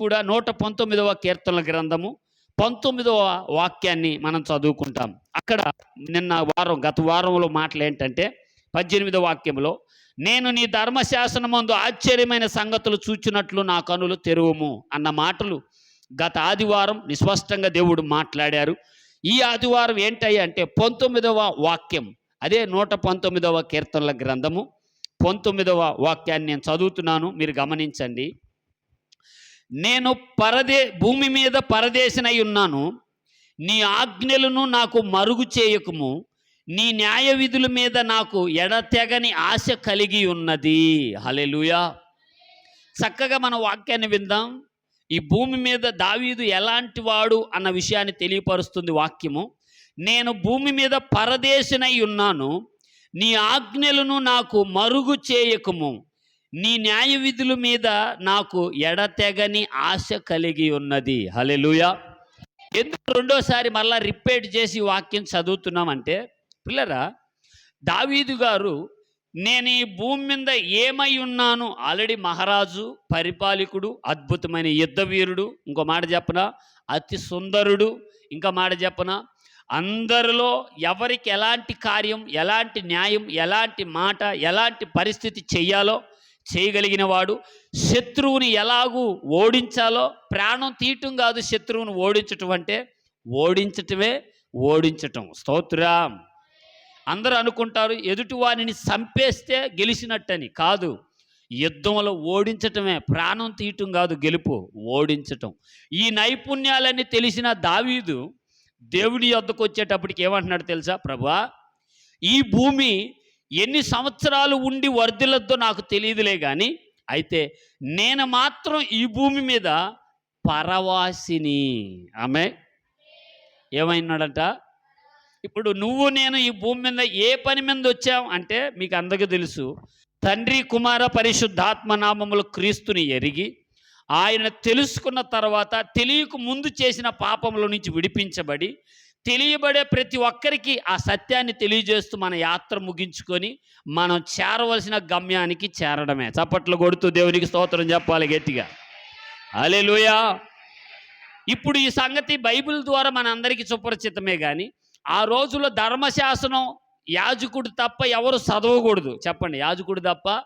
కూడా నూట పంతొమ్మిదవ కీర్తనల గ్రంథము పంతొమ్మిదవ వాక్యాన్ని మనం చదువుకుంటాం. అక్కడ నిన్న వారం గత వారంలో మాటలు ఏంటంటే పద్దెనిమిదవ వాక్యంలో నేను నీ ధర్మశాసనమందు ఆశ్చర్యమైన సంగతులు చూచినట్లు నా కనులు తెరువుము అన్న మాటలు గత ఆదివారం నిస్పష్టంగా దేవుడు మాట్లాడారు. ఈ ఆదివారం ఏంటయ్యా అంటే పంతొమ్మిదవ వాక్యం అదే నూట పంతొమ్మిదవ కీర్తనల గ్రంథము పంతొమ్మిదవ వాక్యాన్ని నేను చదువుతున్నాను. మీరు గమనించండి. నేను పరదే భూమి మీద పరదేశనై ఉన్నాను నీ ఆజ్ఞలను నాకు మరుగు చేయకుము. నీ న్యాయ విధుల మీద నాకు ఎడతెగని ఆశ కలిగి ఉన్నది హలెలుయా చక్కగా మన వాక్యాన్ని విందాం. ఈ భూమి మీద దావీదు ఎలాంటి వాడు అన్న విషయాన్ని తెలియపరుస్తుంది వాక్యము. నేను భూమి మీద పరదేశనై ఉన్నాను నీ ఆజ్ఞలను నాకు మరుగు చేయకుము. నీ న్యాయ విధుల మీద నాకు ఎడతెగని ఆశ కలిగి ఉన్నది. హలెలుయా ఎందుకు రెండోసారి మళ్ళా రిపీట్ చేసి వాక్యం చదువుతున్నామంటే పిల్లరా దావీదు గారు నేను ఈ భూమి మీద ఏమై ఉన్నాను? ఆల్రెడీ మహారాజు పరిపాలకుడు అద్భుతమైన యుద్ధవీరుడు ఇంకో మాట చెప్పనా? అతి సుందరుడు ఇంకా మాట చెప్పన? అందరిలో ఎవరికి ఎలాంటి కార్యం ఎలాంటి న్యాయం ఎలాంటి మాట ఎలాంటి పరిస్థితి చెయ్యాలో చేయగలిగిన వాడు శత్రువుని ఎలాగూ ఓడించాలో ప్రాణం తీయటం కాదు శత్రువుని ఓడించటం అంటే ఓడించటమే ఓడించటం. స్తోత్రం. అందరూ అనుకుంటారు ఎదుటివారిని చంపేస్తే గెలిచినట్టని కాదు. యుద్ధంలో ఓడించటమే ప్రాణం తీయటం కాదు గెలుపు ఓడించటం. ఈ నైపుణ్యాలన్నీ తెలిసిన దావీదు దేవుని యొద్దకు వచ్చేటప్పటికి ఏమంటున్నాడు తెలుసా ప్రభా? ఈ భూమి ఎన్ని సంవత్సరాలు ఉండి వర్ధిల్లద్దో నాకు తెలియదులే కానీ అయితే నేను మాత్రం ఈ భూమి మీద పరవాసిని. ఆమె ఏమైనాడట? ఇప్పుడు నువ్వు నేను ఈ భూమి మీద ఏ పని మీద వచ్చాం అంటే మీకు అందరికీ తెలుసు తండ్రి కుమార పరిశుద్ధాత్మ నామములు క్రీస్తుని ఎరిగి ఆయన తెలుసుకున్న తర్వాత తెలియక ముందు చేసిన పాపముల నుంచి విడిపించబడి తెలియబడే ప్రతి ఒక్కరికి ఆ సత్యాన్ని తెలియజేస్తూ మన యాత్ర ముగించుకొని మనం చేరవలసిన గమ్యానికి చేరడమే. చప్పట్లు కొడుతూ దేవునికి స్తోత్రం చెప్పాలి గట్టిగా. అలెలుయా ఇప్పుడు ఈ సంగతి బైబిల్ ద్వారా మనందరికీ సుపరిచితమే కానీ ఆ రోజుల్లో ధర్మశాసనం యాజకుడు తప్ప ఎవరు చదవకూడదు. చెప్పండి యాజకుడు తప్ప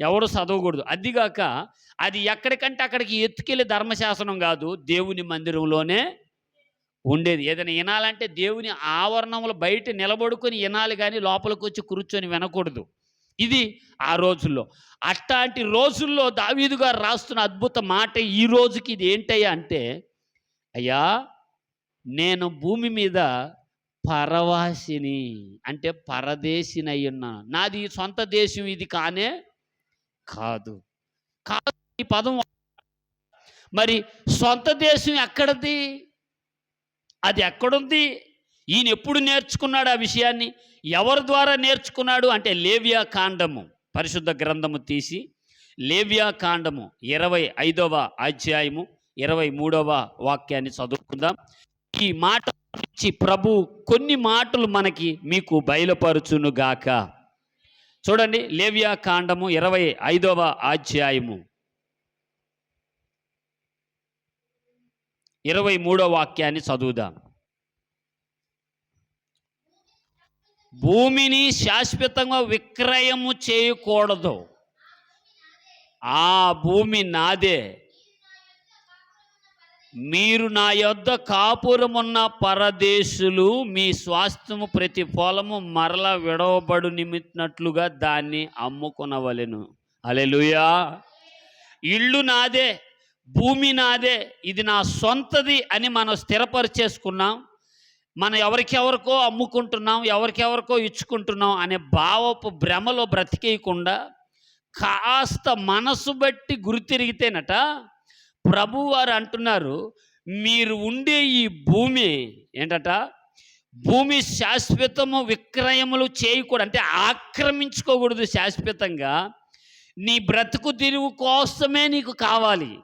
ఎవరు చదవకూడదు. అదిగాక అది ఎక్కడికంటే అక్కడికి ఎత్తుకెళ్ళే ధర్మశాసనం కాదు దేవుని మందిరంలోనే ఉండేది. ఏదైనా వినాలంటే దేవుని ఆవరణంలో బయట నిలబడుకొని వినాలి కానీ లోపలికి వచ్చి కూర్చొని వినకూడదు. ఇది ఆ రోజుల్లో. అట్లాంటి రోజుల్లో దావీదు గారు రాస్తున్న అద్భుత మాట ఈ రోజుకి ఇది ఏంటయ్యా అంటే అయ్యా నేను భూమి మీద పరవాసిని అంటే పరదేశినై ఉన్నాను నాది సొంత దేశం ఇది కానే కాదు. కాదు ఈ పదం మరి సొంత దేశం ఎక్కడది? అది ఎక్కడుంది? ఈయన ఎప్పుడు నేర్చుకున్నాడు ఆ విషయాన్ని? ఎవరి ద్వారా నేర్చుకున్నాడు? అంటే లేవ్యా కాండము పరిశుద్ధ గ్రంథము తీసి లేవ్యా కాండము ఇరవై ఐదవ అధ్యాయము ఇరవై మూడవ వాక్యాన్ని చదువుకుందాం. ఈ మాట నుంచి ప్రభు కొన్ని మాటలు మనకి మీకు బయలుపరుచును గాక చూడండి లేవ్యా కాండము ఇరవై ఐదవ అధ్యాయము. ఇరవై మూడో వాక్యాన్ని చదువుదాం. భూమిని శాశ్వతంగా విక్రయము చేయకూడదు. ఆ భూమి నాదే. మీరు నా యొద్ద కాపురమున్న పరదేశులు మీ స్వాస్థ్యము ప్రతి పొలము మరల విడవబడు నిమిట్టినట్లుగా దాన్ని అమ్ముకొనవలెను. అలెలుయా ఇల్లు నాదే. భూమి నాదే ఇది నా సొంతది అని మనం స్థిరపరిచేసుకున్నాం. మనం ఎవరికెవరికో అమ్ముకుంటున్నాం ఎవరికెవరికో ఇచ్చుకుంటున్నాం అనే భావపు భ్రమలో బ్రతికేయకుండా కాస్త మనసు బట్టి గురితిరిగితేనట ప్రభువారు అంటున్నారు మీరు ఉండే ఈ భూమి ఏంటట? భూమి శాశ్వతము విక్రయములు చేయకూడదు అంటే ఆక్రమించుకోకూడదు శాశ్వతంగా. నీ బ్రతుకు తిరుగు కోసమే నీకు కావాలి.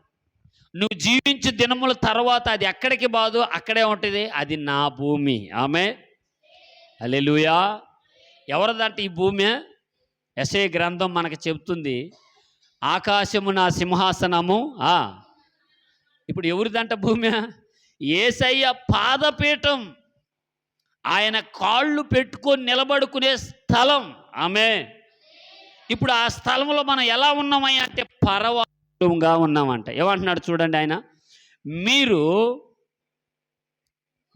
నువ్వు జీవించు దినముల తర్వాత అది ఎక్కడికి బాదు? అక్కడే ఉంటుంది. అది నా భూమి. ఆమె అలెలుయా ఎవరిదంటే ఈ భూమి? ఎస్ఏ గ్రంథం మనకు చెప్తుంది ఆకాశము నా సింహాసనము. ఆ. ఇప్పుడు ఎవరిదంట భూమి? ఏసయ్య పాదపీఠం. ఆయన కాళ్ళు పెట్టుకొని నిలబడుకునే స్థలం. ఆమె ఇప్పుడు ఆ స్థలంలో మనం ఎలా ఉన్నామయ్యా అంటే కుటుంబంగా ఉన్నామంట. ఏమంటున్నాడు చూడండి ఆయన? మీరు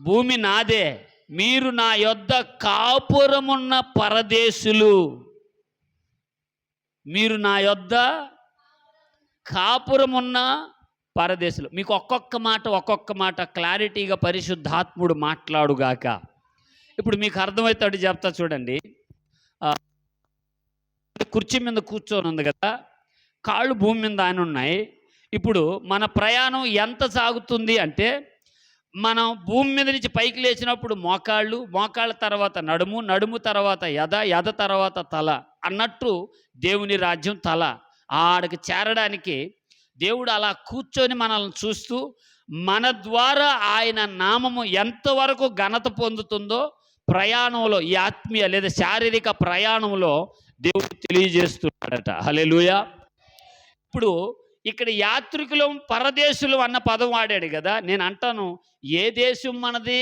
భూమి నాదే మీరు నా యొద్ద కాపురమున్న పరదేశులు. మీరు నా యొద్ద కాపురమున్న పరదేశులు. మీకు ఒక్కొక్క మాట ఒక్కొక్క మాట క్లారిటీగా పరిశుద్ధాత్ముడు మాట్లాడుగాక. ఇప్పుడు మీకు అర్థమవుతాడు చెప్తా చూడండి. కుర్చీ మీద కూర్చొని ఉంది కదా? కాళ్ళు భూమి మీద ఆయన ఉన్నాయి. ఇప్పుడు మన ప్రయాణం ఎంత సాగుతుంది అంటే మనం భూమి మీద నుంచి పైకి లేచినప్పుడు మోకాళ్ళు మోకాళ్ళ తర్వాత నడుము నడుము తర్వాత యద యద తర్వాత తల అన్నట్టు దేవుని రాజ్యం తల. ఆడికి చేరడానికి దేవుడు అలా కూర్చొని మనల్ని చూస్తూ మన ద్వారా ఆయన నామము ఎంతవరకు ఘనత పొందుతుందో ప్రయాణంలో ఈ ఆత్మీయ లేదా శారీరక ప్రయాణంలో దేవుడు తెలియజేస్తున్నాడట. హల్లెలూయా. ఇప్పుడు ఇక్కడ యాత్రికులం పరదేశులు అన్న పదం వాడాడు కదా నేను అంటాను ఏ దేశం మనది?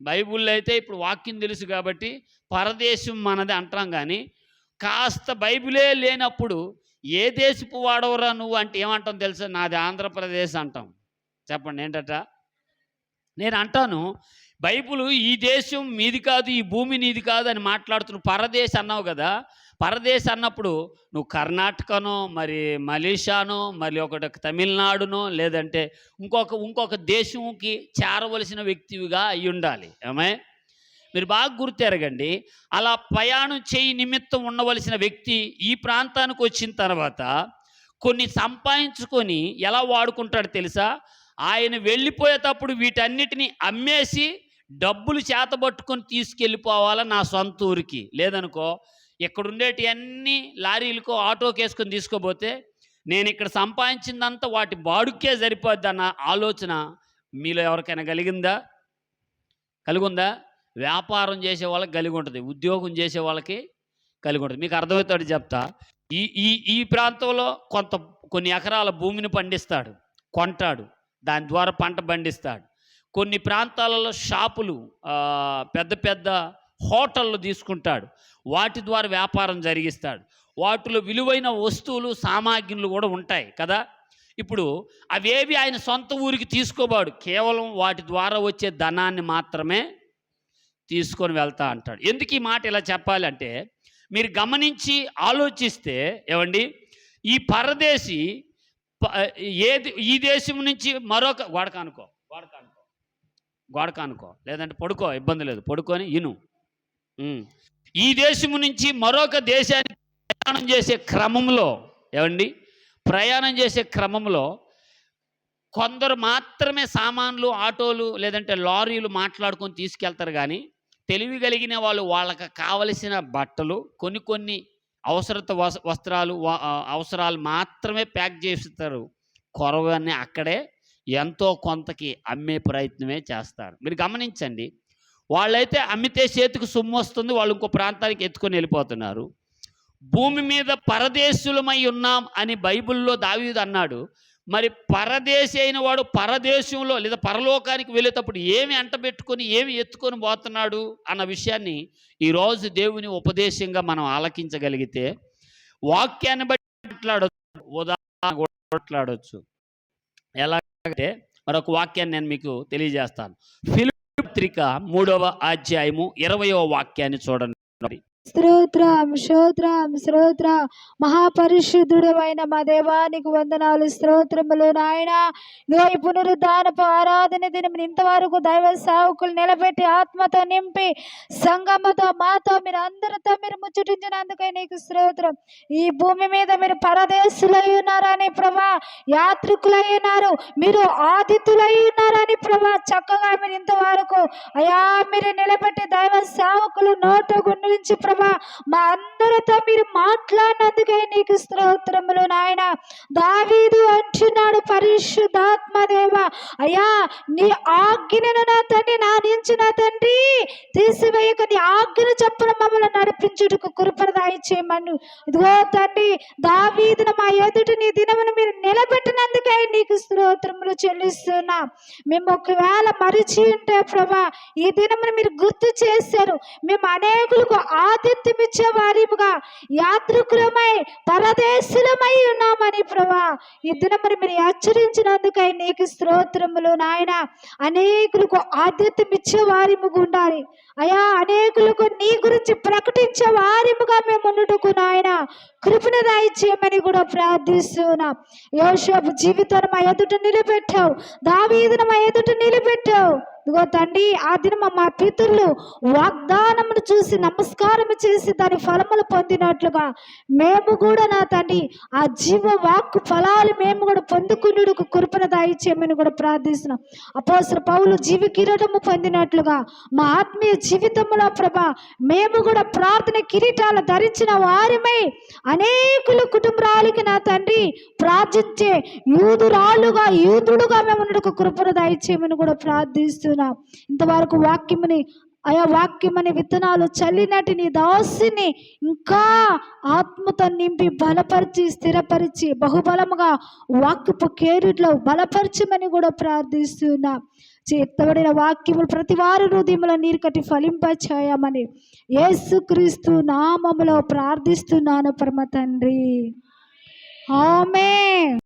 బైబుల్లో అయితే ఇప్పుడు వాక్యం తెలుసు కాబట్టి పరదేశం మనది అంటాం కానీ కాస్త బైబిలే లేనప్పుడు ఏ దేశపు వాడవరా నువ్వు అంటే ఏమంటాం తెలుసా? నాది ఆంధ్రప్రదేశ్ అంటాం. చెప్పండి ఏంటట? నేను అంటాను బైబుల్ ఈ దేశం మీది కాదు ఈ భూమి నీది కాదు అని మాట్లాడుతున్న పరదేశ్ అన్నావు కదా పరదేశ్ అన్నప్పుడు నువ్వు కర్ణాటకనో మరి మలేషియానో మరి ఒకటి తమిళనాడునో లేదంటే ఇంకొక ఇంకొక దేశంకి చేరవలసిన వ్యక్తివిగా అయి ఉండాలి. ఏమే? మీరు బాగా గుర్తెరగండి. అలా ప్రయాణం చేయి నిమిత్తం ఉండవలసిన వ్యక్తి ఈ ప్రాంతానికి వచ్చిన తర్వాత కొన్ని సంపాదించుకొని ఎలా వాడుకుంటాడు తెలుసా? ఆయన వెళ్ళిపోయేటప్పుడు వీటన్నిటిని అమ్మేసి డబ్బులు చేతబట్టుకొని తీసుకెళ్ళిపోవాలా నా సొంత ఊరికి? లేదనుకో ఇక్కడ ఉండేటి అన్ని లారీలకో ఆటోకి వేసుకొని తీసుకోపోతే నేను ఇక్కడ సంపాదించిందంతా వాటి బాడుకే సరిపోద్ది అన్న ఆలోచన మీలో ఎవరికైనా కలిగిందా? కలిగుందా? వ్యాపారం చేసే వాళ్ళకి కలిగి ఉంటుంది ఉద్యోగం చేసే వాళ్ళకి కలిగి ఉంటుంది మీకు అర్థమవుతాడు చెప్తా. ఈ ఈ ఈ ప్రాంతంలో కొంత కొన్ని ఎకరాల భూమిని పండిస్తాడు కొంటాడు. దాని ద్వారా పంట పండిస్తాడు. కొన్ని ప్రాంతాలలో షాపులు పెద్ద పెద్ద హోటళ్ళు తీసుకుంటాడు. వాటి ద్వారా వ్యాపారం జరిగిస్తాడు. వాటిలో విలువైన వస్తువులు సామాగ్రిలు కూడా ఉంటాయి కదా. ఇప్పుడు అవేవి ఆయన సొంత ఊరికి తీసుకోబాడు. కేవలం వాటి ద్వారా వచ్చే ధనాన్ని మాత్రమే తీసుకొని వెళ్తా అంటాడు. ఎందుకు ఈ మాట ఇలా చెప్పాలంటే మీరు గమనించి ఆలోచిస్తే ఏమండి ఈ పరదేశి ప- ఏది ఈ దేశం నుంచి మరొక గోడక అనుకో గోడక అనుకో గోడక అనుకో లేదంటే పడుకో ఇబ్బంది లేదు పడుకొని ఇను. ఈ దేశము నుంచి మరొక దేశానికి ప్రయాణం చేసే క్రమంలో ఏమండి? ప్రయాణం చేసే క్రమంలో కొందరు మాత్రమే సామాన్లు ఆటోలు లేదంటే లారీలు మాట్లాడుకొని తీసుకెళ్తారు కానీ తెలివి కలిగిన వాళ్ళు వాళ్ళకి కావలసిన బట్టలు కొన్ని కొన్ని అవసరత వస్త్రాలు అవసరాలు మాత్రమే ప్యాక్ చేస్తారు. కొరవన్నీ అక్కడే ఎంతో కొంతకి అమ్మే ప్రయత్నమే చేస్తారు. మీరు గమనించండి వాళ్ళైతే అమ్మితే చేతికి సొమ్ము వస్తుంది వాళ్ళు ఇంకో ప్రాంతానికి ఎత్తుకొని వెళ్ళిపోతున్నారు. భూమి మీద పరదేశులమై ఉన్నాం అని బైబిల్లో దావీదు అన్నాడు. మరి పరదేశి అయిన వాడు పరదేశంలో లేదా పరలోకానికి వెళ్ళేటప్పుడు ఏమి అంటబెట్టుకొని ఏమి ఎత్తుకొని పోతున్నాడు అన్న విషయాన్ని ఈరోజు దేవుని ఉపదేశంగా మనం ఆలకించగలిగితే వాక్యాన్ని బట్టి మాట్లాడవచ్చు ఉదాహరణ కూడా మాట్లాడవచ్చు ఎలాగంటే మరొక వాక్యాన్ని నేను మీకు తెలియజేస్తాను. ఫిల్ పత్రిక మూడవ అధ్యాయము ఇరవయవ వాక్యాన్ని చూడండి. స్తోత్రం స్తోత్రం స్తోత్ర. మహాపరిశుద్ధుడమైన అయిన మా దేవానికి వందనాలు స్తోత్రములు నాయన. ఇదిగో ఈ పునరుద్ధానపు ఆరాధన దినం ఇంతవరకు దైవ సేవకులు నిలబెట్టి ఆత్మతో నింపి సంగమతో మాతో మీరు అందరితో మీరు ముచ్చటించినందుకే నీకు స్తోత్రం. ఈ భూమి మీద మీరు పరదేశులై ఉన్నారని ప్రభా యాత్రికులై ఉన్నారు. మీరు ఆతిథులై ఉన్నారని ప్రభా చక్కగా మీరు ఇంతవరకు అయా మీరు నిలబెట్టి దైవ సేవకులు నోట గుండు నుంచి ప్రభా మా అందరితో మీరు మాట్లాడినందుకే నీకు స్తోత్రములు నాయన. దావీదు అంటున్నాడు పరిశుద్ధాత్మ దేవ అయ్యా నీ ఆజ్ఞను నా తండ్రి నా నుంచి నా తండ్రి తీసివేయక నీ ఆజ్ఞను చెప్పున మమ్మల్ని నడిపించుటకు కృపణ చేయమను. ఇదిగో తండ్రి దావీదును మా ఎదుటి నీ దినమును మీరు నిలబెట్టినందుకే నీకు స్తోత్రములు చెల్లిస్తున్నా. మేము ఒకవేళ మరిచి ఉంటే ప్రభా ఈ దినమును మీరు గుర్తు చేశారు. మేము అనేకులకు ఆతిథ్యం ఆతిథ్యమిచ్చే వారిముగా యాత్రికులమై పరదేశులమై ఉన్నామని ప్రభా. ఈ మరి మీరు హెచ్చరించినందుకై నీకు స్తోత్రములు నాయన. అనేకులకు ఆతిథ్యమిచ్చే వారిముగా ఉండాలి. అయా అనేకులకు నీ గురించి ప్రకటించే వారిముగా మేము ఉండుటకు నాయన కృపణ దయచేయమని కూడా ప్రార్థిస్తున్నాం. యోషపు జీవితాన్ని మా ఎదుట నిలబెట్టావు. దావీదును మా ఎదుట నిలబెట్టావు. ఇదిగో తండ్రి ఆ దినము మా పితరులు వాగ్దానమును చూసి నమస్కారం చేసి దాని ఫలములు పొందినట్లుగా మేము కూడా నా తండ్రి ఆ జీవ వాక్కు ఫలాలు మేము కూడా పొందుకునుడుకు కృపణ దాయిచ్చేయమని కూడా ప్రార్థిస్తున్నాం. అపోసర పౌలు జీవి కిరీటము పొందినట్లుగా మా ఆత్మీయ జీవితంలో ప్రభా మేము కూడా ప్రార్థన కిరీటాలు ధరించిన వారిమై అనేకులు కుటుంబాలకి నా తండ్రి ప్రార్థించే యూదురాలుగా యూదుడుగా మేము ఉండకు కృపణ దయచేయమని కూడా ప్రార్థిస్తున్నాం ఇంతవరకు వాక్యముని ఆయా వాక్యమని విత్తనాలు చల్లినటి నీ దాసిని ఇంకా ఆత్మతో నింపి బలపరిచి స్థిరపరిచి బహుబలముగా వాక్యపు కేరుట్లో బలపరచమని కూడా ప్రార్థిస్తున్నా. చేతబడిన వాక్యములు ప్రతి వారి హృదయంలో నీరు కట్టి ఫలింపచేయమని యేసుక్రీస్తు నామములో ప్రార్థిస్తున్నాను పరమ తండ్రి. ఆమె